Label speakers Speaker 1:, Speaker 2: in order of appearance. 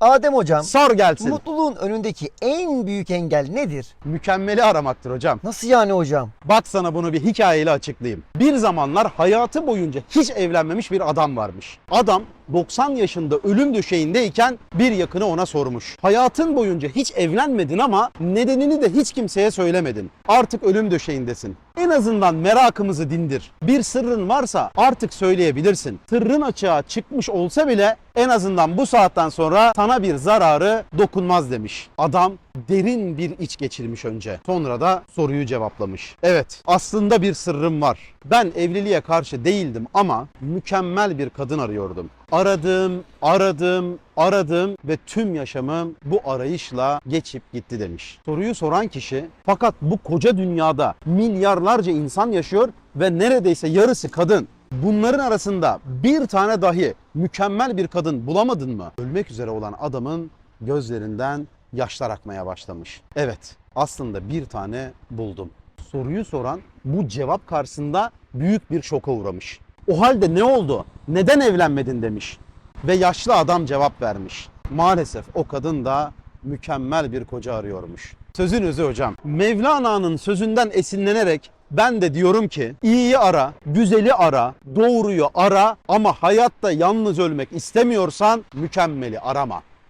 Speaker 1: Adem hocam,
Speaker 2: Sor gelsin.
Speaker 1: mutluluğun önündeki en büyük engel nedir?
Speaker 2: Mükemmeli aramaktır hocam.
Speaker 1: Nasıl yani hocam?
Speaker 2: Bak sana bunu bir hikayeyle açıklayayım. Bir zamanlar hayatı boyunca hiç evlenmemiş bir adam varmış. Adam 90 yaşında ölüm döşeğindeyken bir yakını ona sormuş. Hayatın boyunca hiç evlenmedin ama nedenini de hiç kimseye söylemedin. Artık ölüm döşeğindesin. En azından merakımızı dindir. Bir sırrın varsa artık söyleyebilirsin. Sırrın açığa çıkmış olsa bile en azından bu saatten sonra sana bir zararı dokunmaz demiş. Adam derin bir iç geçirmiş önce. Sonra da soruyu cevaplamış. Evet aslında bir sırrım var. Ben evliliğe karşı değildim ama mükemmel bir kadın arıyordum. Aradım, aradım, aradım ve tüm yaşamım bu arayışla geçip gitti demiş. Soruyu soran kişi fakat bu koca dünyada milyarlarca insan yaşıyor ve neredeyse yarısı kadın. Bunların arasında bir tane dahi mükemmel bir kadın bulamadın mı? Ölmek üzere olan adamın gözlerinden yaşlar akmaya başlamış. Evet, aslında bir tane buldum. Soruyu soran bu cevap karşısında büyük bir şoka uğramış. O halde ne oldu? Neden evlenmedin demiş. Ve yaşlı adam cevap vermiş. Maalesef o kadın da mükemmel bir koca arıyormuş. Sözün özü hocam. Mevlana'nın sözünden esinlenerek ben de diyorum ki iyiyi ara, güzeli ara, doğruyu ara ama hayatta yalnız ölmek istemiyorsan mükemmeli arama.